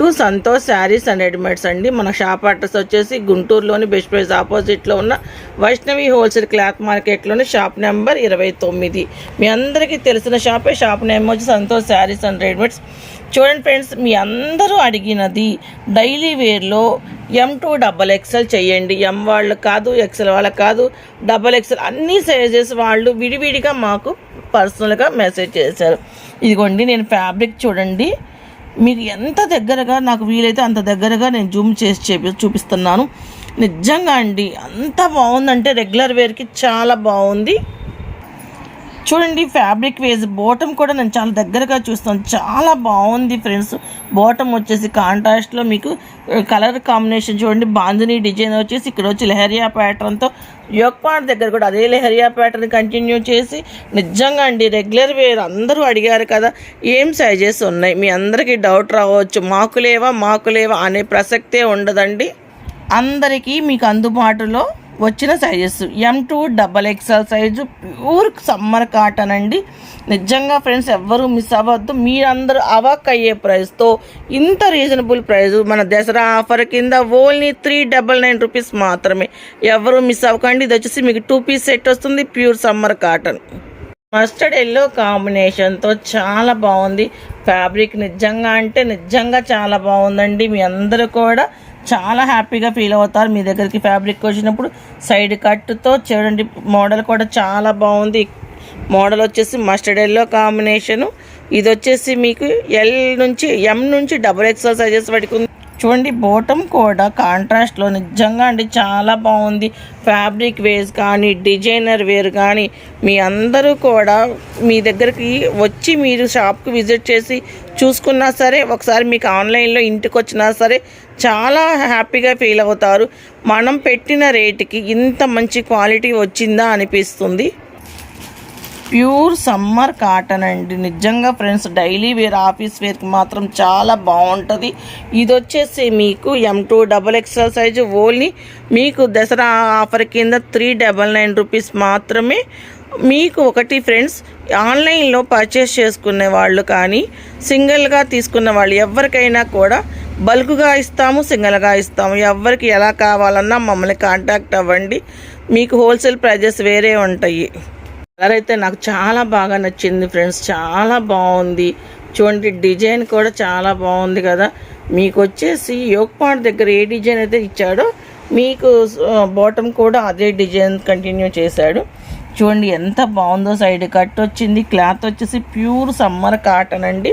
To Santosh sarees and readymades అండి. మన shop address వచ్చేసి గుంటూరులోని బెస్ట్ ప్రైజ్ ఆపోజిట్లో ఉన్న వైష్ణవి హోల్సేల్ క్లాత్ మార్కెట్లోని షాప్ నెంబర్ ఇరవై తొమ్మిది. మీ అందరికీ తెలిసిన షాపే షాప్ నేమ్ వచ్చి సంతోష్ శారీస్ అండ్ రెడీమేడ్స్. చూడండి ఫ్రెండ్స్ మీ అందరూ అడిగినది డైలీ వేర్లో ఎం టూ డబల్ ఎక్సెల్ చేయండి. ఎం వాళ్ళు కాదు ఎక్సెల్ వాళ్ళకి కాదు డబల్ ఎక్సెల్ అన్ని సైజెస్ వాళ్ళు విడివిడిగా మాకు పర్సనల్గా మెసేజ్ చేశారు. ఇదిగోండి నేను ఫ్యాబ్రిక్ చూడండి. మీకు ఎంత దగ్గరగా నాకు వీలైతే అంత దగ్గరగా నేను జూమ్ చేసి చేపి చూపిస్తున్నాను. నిజంగా అండి అంత బాగుందంటే రెగ్యులర్ వేర్కి చాలా బాగుంది. చూడండి ఫ్యాబ్రిక్ వేజ్ బాటమ్ కూడా నేను చాలా దగ్గరగా చూస్తాను. చాలా బాగుంది ఫ్రెండ్స్ బాటమ్ వచ్చేసి కాంట్రాస్ట్లో మీకు uh, కలర్ కాంబినేషన్ చూడండి. బాంధుని డిజైన్ వచ్చేసి ఇక్కడ వచ్చి లెహరియా ప్యాటర్న్తో యోక్పాట్ దగ్గర కూడా అదే లెహరియా ప్యాటర్న్ కంటిన్యూ చేసి నిజంగా అండి రెగ్యులర్ వేర్ అందరూ అడిగారు కదా ఏం సైజెస్ ఉన్నాయి? మీ అందరికీ డౌట్ రావచ్చు. మాకు లేవా మాకు లేవా అనే ప్రసక్తే ఉండదండి. అందరికీ మీకు అందుబాటులో వచ్చిన sizes M two double XL size pure summer cotton అండి. నిజంగా ఫ్రెండ్స్ ఎవ్వరూ మిస్ అవ్వద్దు. మీరందరూ అవాక్ అయ్యే ప్రైస్తో ఇంత రీజనబుల్ ప్రైస్ మన దసరా ఆఫర్ కింద only three double nine rupees మాత్రమే. ఎవరూ మిస్ అవ్వకండి. ఇది వచ్చేసి మీకు టూ పీస్ సెట్ వస్తుంది pure summer cotton mustard yellow కాంబినేషన్తో చాలా బాగుంది. ఫ్యాబ్రిక్ నిజంగా అంటే నిజంగా చాలా బాగుందండి. మీ అందరూ కూడా చాలా హ్యాపీగా ఫీల్ అవుతారు మీ దగ్గరికి ఫ్యాబ్రిక్ వచ్చినప్పుడు. సైడ్ కట్తో చూడండి మోడల్ కూడా చాలా బాగుంది. మోడల్ వచ్చేసి మస్టర్డ్ ఎల్లో కాంబినేషను. ఇది వచ్చేసి మీకు ఎల్ నుంచి ఎం నుంచి డబుల్ ఎక్స్ఎల్ సైజెస్ పడుకుంది చూడండి బోటం కూడా కాంట్రాస్ట్లో నిజంగా అండి చాలా బాగుంది. ఫ్యాబ్రిక్ వేస్ కానీ డిజైనర్ వేర్ కానీ మీ అందరూ కూడా మీ దగ్గరికి వచ్చి మీరు షాప్కి విజిట్ చేసి చూసుకున్నా సరే ఒకసారి మీకు ఆన్లైన్లో ఇంటికి వచ్చినా సరే చాలా హ్యాపీగా ఫీల్ అవుతారు. మనం పెట్టిన రేటుకి ఇంత మంచి క్వాలిటీ వచ్చిందా అనిపిస్తుంది. ప్యూర్ సమ్మర్ కాటన్ అండి. నిజంగా ఫ్రెండ్స్ డైలీ వేర్ ఆఫీస్ వేర్కి మాత్రం చాలా బాగుంటుంది. ఇది వచ్చేసి మీకు M two double XL size only. మీకు దసరా ఆఫర్ కింద త్రీ డబల్ నైన్ రూపీస్ మాత్రమే మీకు ఒకటి ఫ్రెండ్స్ ఆన్లైన్లో పర్చేస్ చేసుకునే వాళ్ళు కానీ సింగిల్గా తీసుకున్న వాళ్ళు ఎవరికైనా కూడా బల్క్గా ఇస్తాము సింగిల్గా ఇస్తాము. ఎవరికి ఎలా కావాలన్నా మమ్మల్ని కాంటాక్ట్ అవ్వండి. మీకు హోల్సేల్ ప్రైజెస్ వేరే ఉంటాయి. కలర్ అయితే నాకు చాలా బాగా నచ్చింది ఫ్రెండ్స్. చాలా బాగుంది. చూడండి డిజైన్ కూడా చాలా బాగుంది కదా. మీకు వచ్చేసి యోగపాట్ దగ్గర ఏ డిజైన్ అయితే ఇచ్చాడో మీకు బాటమ్ కూడా అదే డిజైన్ కంటిన్యూ చేశాడు. చూడండి ఎంత బాగుందో సైడ్ కట్ వచ్చింది. క్లాత్ వచ్చేసి ప్యూర్ సమ్మర్ కాటన్ అండి.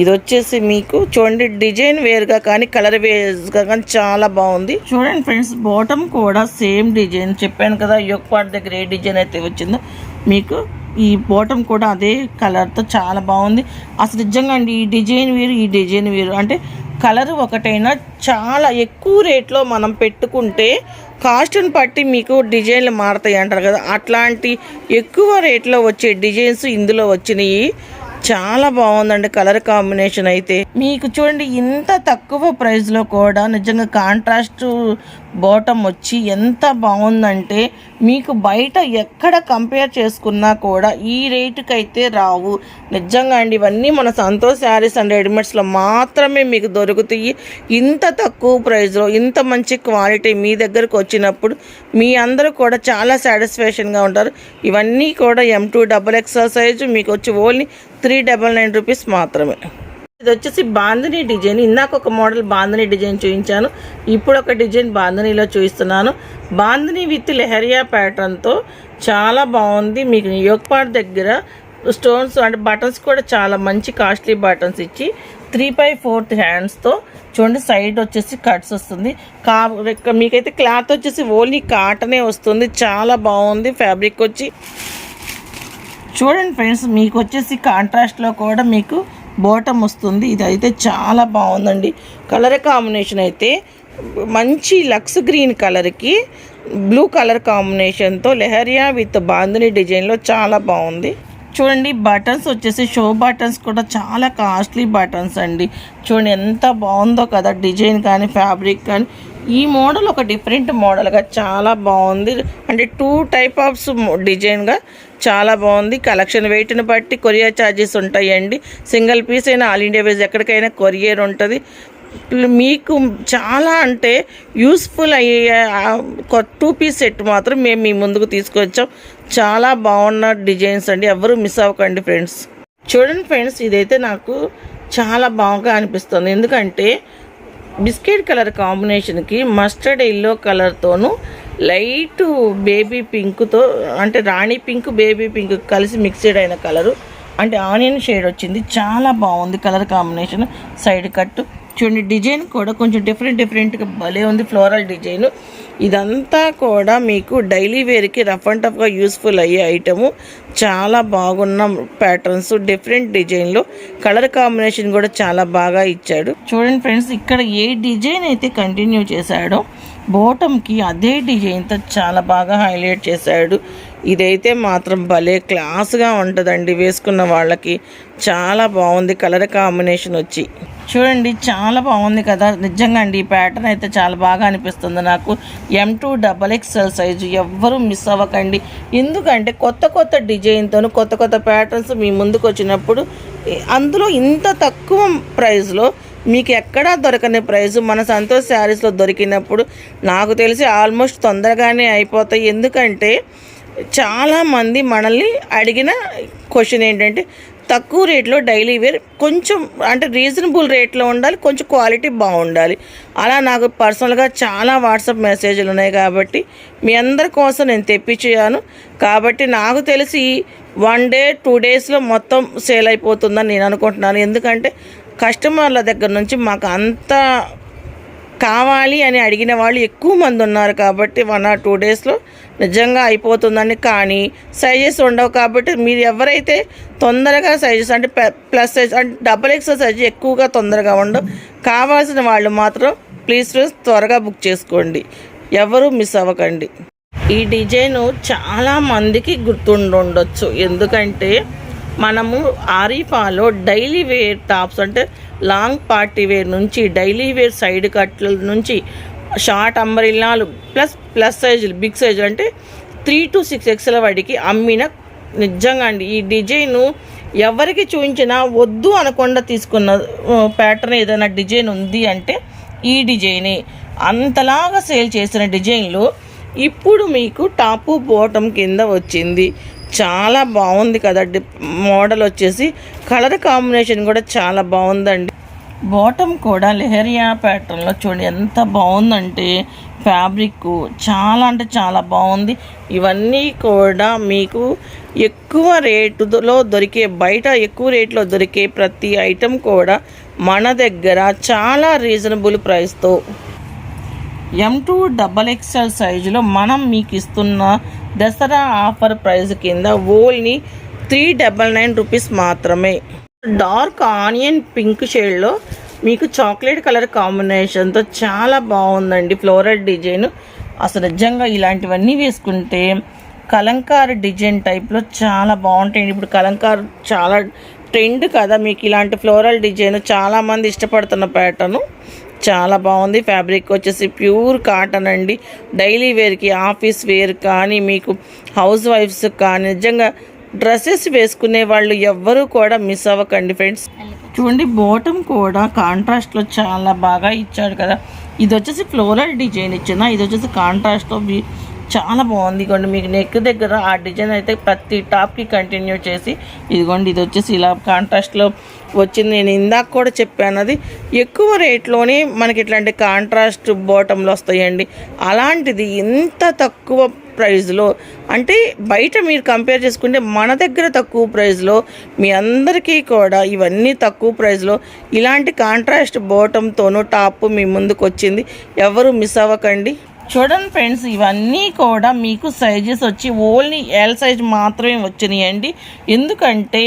ఇది వచ్చేసి మీకు చూడండి డిజైన్ వేరుగా కానీ కలర్ వేర్గా కానీ చాలా బాగుంది. చూడండి ఫ్రెండ్స్ బాటమ్ కూడా సేమ్ డిజైన్ చెప్పాను కదా యొక్క పార్ట్ దగ్గర ఏ డిజైన్ అయితే వచ్చిందో మీకు ఈ బాటమ్ కూడా అదే కలర్తో చాలా బాగుంది. అసలు నిజంగా అండి ఈ డిజైన్ వేరు ఈ డిజైన్ వేరు. అంటే కలర్ ఒకటైనా చాలా ఎక్కువ రేట్లో మనం పెట్టుకుంటే కాస్ట్ని బట్టి మీకు డిజైన్లు మారుతాయి అంటారు కదా. అట్లాంటి ఎక్కువ రేట్లో వచ్చే డిజైన్స్ ఇందులో వచ్చినాయి. చాలా బాగుందండి కలర్ కాంబినేషన్ అయితే. మీకు చూడండి ఇంత తక్కువ ప్రైస్లో కూడా నిజంగా కాంట్రాస్ట్ బాటమ్ వచ్చి ఎంత బాగుందంటే మీకు బయట ఎక్కడ కంపేర్ చేసుకున్నా కూడా ఈ రేటుకి అయితే రావు. నిజంగా అండి ఇవన్నీ మన సంతోష్ శారీస్ అండ్ రెడీమేడ్స్లో మాత్రమే మీకు దొరుకుతాయి. ఇంత తక్కువ ప్రైస్లో ఇంత మంచి క్వాలిటీ మీ దగ్గరకు వచ్చినప్పుడు మీ అందరూ కూడా చాలా సాటిస్ఫాక్షన్గా ఉంటారు. ఇవన్నీ కూడా M two double XL size size మీకు వచ్చి only three double nine rupees మాత్రమే. ఇది వచ్చేసి బాందిని డిజైన్. ఇందాక ఒక మోడల్ బాందిని డిజైన్ చూపించాను ఇప్పుడు ఒక డిజైన్ బాందినిలో చూపిస్తున్నాను బాందిని విత్ లెహరియా ప్యాటర్న్తో చాలా బాగుంది. మీకు యోగపాట్ దగ్గర స్టోన్స్ అంటే బటన్స్ కూడా చాలా మంచి కాస్ట్లీ బటన్స్ ఇచ్చి త్రీ బై ఫోర్త్ హ్యాండ్స్తో చూడండి సైడ్ వచ్చేసి కట్స్ వస్తుంది. కా మీకైతే క్లాత్ వచ్చేసి ఓన్లీ కాటనే వస్తుంది. చాలా బాగుంది. ఫ్యాబ్రిక్ వచ్చి చూడండి ఫ్రెండ్స్ మీకు వచ్చేసి కాంట్రాస్ట్లో కూడా మీకు బోటం వస్తుంది. ఇది అయితే చాలా బాగుందండి. కలర్ కాంబినేషన్ అయితే మంచి లక్స్ గ్రీన్ కలర్కి బ్లూ కలర్ కాంబినేషన్తో లెహరియా విత్ బాందిని డిజైన్లో చాలా బాగుంది. చూడండి బటన్స్ వచ్చేసి షో బటన్స్ కూడా చాలా కాస్ట్లీ బటన్స్ అండి. చూడండి ఎంత బాగుందో కదా డిజైన్ కానీ ఫ్యాబ్రిక్ కానీ. ఈ మోడల్ ఒక డిఫరెంట్ మోడల్గా చాలా బాగుంది. అంటే టూ టైప్ ఆఫ్స్ డిజైన్గా చాలా బాగుంది. కలెక్షన్ వెయిట్ని బట్టి కొరియర్ ఛార్జెస్ ఉంటాయండి. సింగిల్ పీస్ అయినా ఆల్ ఇండియా వేస్ ఎక్కడికైనా కొరియర్ ఉంటుంది. మీకు చాలా అంటే యూస్ఫుల్ అయ్యే ఒక టూ పీస్ సెట్ మాత్రం మేము మీ ముందుకు తీసుకొచ్చాం. చాలా బాగున్న డిజైన్స్ అండి. ఎవరు మిస్ అవ్వకండి ఫ్రెండ్స్. చూడండి ఫ్రెండ్స్ ఇదైతే నాకు చాలా బాగా అనిపిస్తుంది. ఎందుకంటే బిస్కెట్ కలర్ కాంబినేషన్కి మస్టర్డ్ ఎల్లో కలర్తోనూ లైట్ బేబీ పింక్తో అంటే రాణి పింక్ బేబీ పింక్ కలిసి మిక్స్డ్ అయిన కలరు. అంటే ఆనియన్ షేడ్ వచ్చింది. చాలా బాగుంది కలర్ కాంబినేషన్. సైడ్ కట్టు. చూడండి డిజైన్ కూడా కొంచెం డిఫరెంట్ డిఫరెంట్గా భలే ఉంది ఫ్లోరల్ డిజైన్. ఇదంతా కూడా మీకు డైలీ వేర్కి రఫ్ అండ్ టఫ్గా యూస్ఫుల్ అయ్యే ఐటము చాలా బాగున్న ప్యాటర్న్స్ డిఫరెంట్ డిజైన్లో కలర్ కాంబినేషన్ కూడా చాలా బాగా ఇచ్చాడు. చూడండి ఫ్రెండ్స్ ఇక్కడ ఏ డిజైన్ అయితే కంటిన్యూ చేశాడో బాటమ్కి అదే డిజైన్తో చాలా బాగా హైలైట్ చేశాడు. ఇదైతే మాత్రం భలే క్లాస్గా ఉంటుందండి. వేసుకున్న వాళ్ళకి చాలా బాగుంది. కలర్ కాంబినేషన్ వచ్చి. చూడండి చాలా బాగుంది కదా. నిజంగా అండి ఈ ప్యాటర్న్ అయితే చాలా బాగా అనిపిస్తుంది నాకు. M two double XL size ఎవ్వరూ మిస్ అవ్వకండి. ఎందుకంటే కొత్త కొత్త డిజైన్తో కొత్త కొత్త ప్యాటర్న్స్ మీ ముందుకు వచ్చినప్పుడు అందులో ఇంత తక్కువ ప్రైస్లో మీకు ఎక్కడా దొరకని ప్రైస్ మన సంతోష్ శారీస్లో దొరికినప్పుడు నాకు తెలిసి ఆల్మోస్ట్ తొందరగానే అయిపోతాయి. ఎందుకంటే చాలామంది మనల్ని అడిగిన క్వశ్చన్ ఏంటంటే తక్కువ రేట్లో డైలీ వేర్ కొంచెం అంటే రీజనబుల్ రేట్లో ఉండాలి కొంచెం క్వాలిటీ బాగుండాలి. అలా నాకు పర్సనల్గా చాలా వాట్సాప్ మెసేజ్లు ఉన్నాయి కాబట్టి మీ అందరి కోసం నేను తెప్పించాను. కాబట్టి నాకు తెలిసి వన్ డే టూ డేస్లో మొత్తం సేల్ అయిపోతుందని నేను అనుకుంటున్నాను. ఎందుకంటే కస్టమర్ల దగ్గర నుంచి మాకు అంత కావాలి అని అడిగిన వాళ్ళు ఎక్కువ మంది ఉన్నారు కాబట్టి వన్ ఆర్ టూ డేస్లో నిజంగా అయిపోతుందని కానీ సైజెస్ ఉండవు కాబట్టి మీరు ఎవరైతే తొందరగా సైజెస్ అంటే ప్లస్ సైజ్ అంటే డబల్ ఎక్స్ సైజ్ ఎక్కువగా తొందరగా ఉండవు కావాల్సిన వాళ్ళు మాత్రం ప్లీజ్ ఫ్రెండ్స్ త్వరగా బుక్ చేసుకోండి. ఎవరు మిస్ అవ్వకండి. ఈ డిజైన్ చాలా మందికి గుర్తుండొచ్చు ఎందుకంటే మనము ఆరిఫాలో డైలీ వేర్ టాప్స్ అంటే లాంగ్ పార్టీ వేర్ నుంచి డైలీ వేర్ సైడ్ కట్ల నుంచి షార్ట్ అంబరిల్లాలు ప్లస్ ప్లస్ సైజులు బిగ్ సైజులు అంటే త్రీ టు సిక్స్ ఎక్స్ల వాటికి అమ్మిన నిజంగా అండి. ఈ డిజైను ఎవరికి చూపించినా వద్దు అనకుండా తీసుకున్న ప్యాటర్న్ ఏదైనా డిజైన్ ఉంది అంటే ఈ డిజైనే. అంతలాగా సేల్ చేసిన డిజైన్లో ఇప్పుడు మీకు టాపు బోటం కింద వచ్చింది. చాలా బాగుంది కదా మోడల్ వచ్చేసి. కలర్ కాంబినేషన్ కూడా చాలా బాగుందండి. బాటమ్ కూడా లెహరియా ప్యాటర్న్లో చూడండి ఎంత బాగుందంటే ఫ్యాబ్రిక్ చాలా అంటే చాలా బాగుంది. ఇవన్నీ కూడా మీకు ఎక్కువ రేటులో దొరికే బయట ఎక్కువ రేట్లో దొరికే ప్రతి ఐటెం కూడా మన దగ్గర చాలా రీజనబుల్ ప్రైస్తో. ఎం టూ డబల్ ఎక్స్ఎల్ సైజులో మనం మీకు ఇస్తున్న దసరా ఆఫర్ ప్రైస్ కింద only three double nine rupees మాత్రమే. డార్క్ ఆనియన్ పింక్ షేడ్లో మీకు చాక్లెట్ కలర్ కాంబినేషన్తో చాలా బాగుందండి ఫ్లోరల్ డిజైన్. అసలు నిజంగా ఇలాంటివన్నీ వేసుకుంటే కలంకార్ డిజైన్ టైప్లో చాలా బాగుంటాయండి. ఇప్పుడు కలంకార్ చాలా ట్రెండ్ కదా మీకు ఇలాంటి ఫ్లోరల్ డిజైన్ చాలామంది ఇష్టపడుతున్న ప్యాటర్ను. చాలా బాగుంది. ఫ్యాబ్రిక్ వచ్చేసి ప్యూర్ కాటన్ అండి. డైలీ వేర్కి ఆఫీస్ వేర్ కానీ మీకు హౌస్ వైఫ్స్ కానీ నిజంగా డ్రెస్సెస్ వేసుకునే వాళ్ళు ఎవ్వరూ కూడా మిస్ అవ్వకండి ఫ్రెండ్స్ చూడండి బాటమ్ కూడా కాంట్రాస్ట్లో చాలా బాగా ఇచ్చాడు కదా. ఇది వచ్చేసి ఫ్లోరల్ డిజైన్ ఇచ్చిన ఇది వచ్చేసి కాంట్రాస్ట్లో చాలా బాగుంది. ఇదిగోండి మీకు నెక్ దగ్గర ఆ డిజైన్ అయితే ప్రతి టాప్కి కంటిన్యూ చేసి ఇదిగోండి ఇది వచ్చేసి ఇలా కాంట్రాస్ట్లో వచ్చింది. నేను ఇందాక కూడా చెప్పాను అది ఎక్కువ రేట్లోనే మనకి ఇట్లాంటి కాంట్రాస్ట్ బాటంలో వస్తాయండి. అలాంటిది ఇంత తక్కువ ప్రైజ్లో. అంటే బయట మీరు కంపేర్ చేసుకుంటే మన దగ్గర తక్కువ ప్రైజ్లో మీ అందరికీ కూడా ఇవన్నీ తక్కువ ప్రైజ్లో. ఇలాంటి కాంట్రాస్ట్ బోటంతోనూ టాప్ మీ ముందుకు వచ్చింది ఎవరు మిస్ అవ్వకండి. చూడండి ఫ్రెండ్స్ ఇవన్నీ కూడా మీకు సైజెస్ వచ్చి ఓన్లీ ఎల్ సైజ్ మాత్రమే వచ్చినాయండి. ఎందుకంటే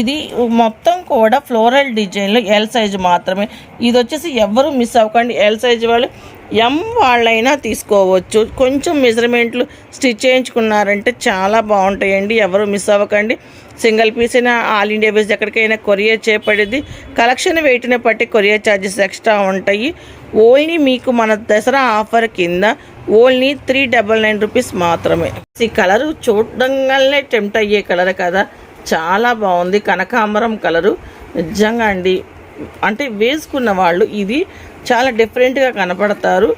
ఇది మొత్తం కూడా ఫ్లోరల్ డిజైన్లో ఎల్ సైజ్ మాత్రమే. ఇది వచ్చేసి ఎవరు మిస్ అవ్వకండి ఎల్ సైజ్ వాళ్ళు. ఎం వాళ్ళైనా తీసుకోవచ్చు. కొంచెం మెజర్మెంట్లు స్టిచ్ చేయించుకున్నారంటే చాలా బాగుంటాయండి. ఎవరు మిస్ అవ్వకండి. సింగిల్ పీస్ అయినా ఆల్ ఇండియా బేస్ ఎక్కడికైనా కొరియర్ చేపడేది కలెక్షన్ వెయిట్ని బట్టి కొరియర్ ఛార్జెస్ ఎక్స్ట్రా ఉంటాయి. ఓన్లీ మీకు మన దసరా ఆఫర్ కింద only three double nine rupees మాత్రమే. ఈ కలర్ చూడంగానే టెంప్ట్ అయ్యే కలర్ కదా. చాలా బాగుంది. కనకాంబరం కలరు. నిజంగా అండి. అంటే వేసుకున్న వాళ్ళు ఇది చాలా డిఫరెంట్గా కనపడతారు.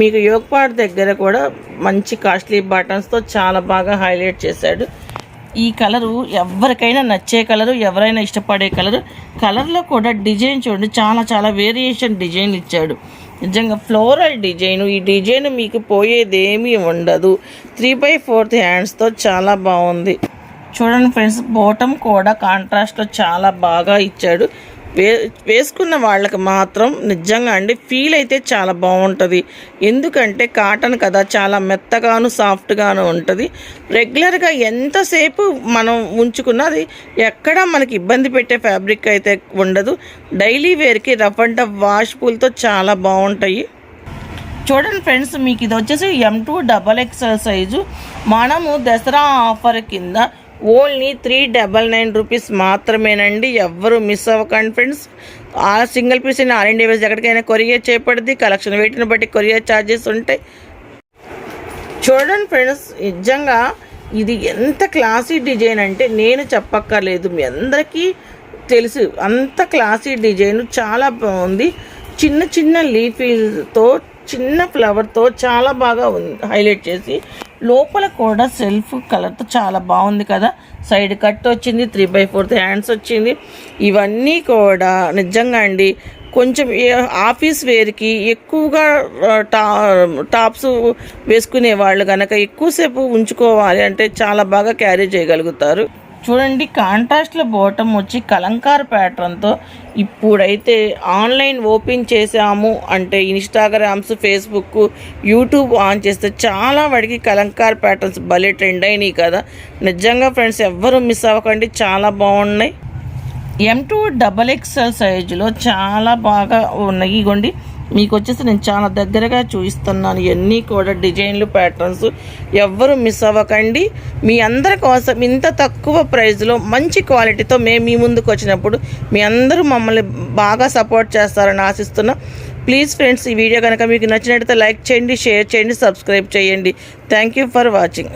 మీకు యోగపాట్ దగ్గర కూడా మంచి కాస్ట్లీ బటన్స్తో చాలా బాగా హైలైట్ చేశాడు. ఈ కలరు ఎవరికైనా నచ్చే కలరు ఎవరైనా ఇష్టపడే కలరు కలర్లో కూడా డిజైన్ చూడండి. చాలా చాలా వేరియేషన్ డిజైన్ ఇచ్చాడు. నిజంగా ఫ్లోరల్ డిజైన్ ఈ డిజైన్ మీకు పోయేదేమీ ఉండదు. త్రీ బై ఫోర్త్ హ్యాండ్స్తో చాలా బాగుంది. చూడండి ఫ్రెండ్స్ బాటమ్ కూడా కాంట్రాస్ట్లో చాలా బాగా ఇచ్చాడు. వే వేసుకున్న వాళ్ళకి మాత్రం నిజంగా అండి ఫీల్ అయితే చాలా బాగుంటుంది ఎందుకంటే కాటన్ కదా చాలా మెత్తగాను సాఫ్ట్గాను ఉంటుంది. రెగ్యులర్గా ఎంతసేపు మనం ఉంచుకున్నా అది ఎక్కడ మనకి ఇబ్బంది పెట్టే ఫ్యాబ్రిక్ అయితే ఉండదు. డైలీ వేర్కి రఫ్ అండ్ టఫ్ వాష్ పూల్తో చాలా బాగుంటాయి చూడండి ఫ్రెండ్స్ మీకు ఇది వచ్చేసి M two double XL size మనము దసరా ఆఫర్ కింద only three double nine rupees మాత్రమేనండి. ఎవ్వరు మిస్ అవ్వకండి ఫ్రెండ్స్. ఆ సింగిల్ పీస్ అయినా ఆల్ ఇండియా ఎక్కడికైనా కొరియర్ చేయబడింది కలెక్షన్ వెయిట్ని బట్టి కొరియర్ ఛార్జెస్ ఉంటాయి. చూడండి ఫ్రెండ్స్ నిజంగా ఇది ఎంత క్లాసీ డిజైన్ అంటే నేను చెప్పక్కర్లేదు. మీ అందరికీ తెలుసు అంత క్లాసీ డిజైన్ చాలా బాగుంది. చిన్న చిన్న లీఫీతో చిన్న ఫ్లవర్తో చాలా బాగా ఉంది హైలైట్ చేసి లోపల కూడా సెల్ఫ్ కలర్తో చాలా బాగుంది కదా. సైడ్ కట్ వచ్చింది త్రీ బై ఫోర్త్ హ్యాండ్స్ వచ్చింది. ఇవన్నీ కూడా నిజంగా అండి కొంచెం ఆఫీస్ వేర్కి ఎక్కువగా టా టాప్స్ వేసుకునే వాళ్ళు కనుక ఎక్కువసేపు ఉంచుకోవాలి అంటే చాలా బాగా క్యారీ చేయగలుగుతారు. చూడండి కాంట్రాస్ట్లో బోటం వచ్చి కలంకార ప్యాటర్న్తో ఇప్పుడైతే ఆన్లైన్ ఓపెన్ చేసాము అంటే ఇన్స్టాగ్రామ్స్ ఫేస్బుక్ యూట్యూబ్ ఆన్ చేస్తే చాలా వాడికి కలంకార్ ప్యాటర్న్స్ భలే ట్రెండ్ అయినాయి కదా. నిజంగా ఫ్రెండ్స్ ఎవ్వరూ మిస్ అవ్వకండి. చాలా బాగున్నాయి. ఎం టూ డబల్ ఎక్స్ఎల్ సైజులో చాలా బాగా ఉన్నాయి. ఇగోండి మీకు వచ్చేసి నేను చాలా దగ్గరగా చూపిస్తున్నాను ఇవన్నీ కూడా డిజైన్లు ప్యాటర్న్స్ ఎవ్వరు మిస్ అవ్వకండి. మీ అందరి కోసం ఇంత తక్కువ ప్రైస్లో మంచి క్వాలిటీతో మేము మీ ముందుకు వచ్చినప్పుడు మీ అందరూ మమ్మల్ని బాగా సపోర్ట్ చేస్తారని ఆశిస్తున్నా. ప్లీజ్ ఫ్రెండ్స్ ఈ వీడియో కనుక మీకు నచ్చినట్లయితే లైక్ చేయండి షేర్ చేయండి సబ్స్క్రైబ్ చేయండి. Thank you for watching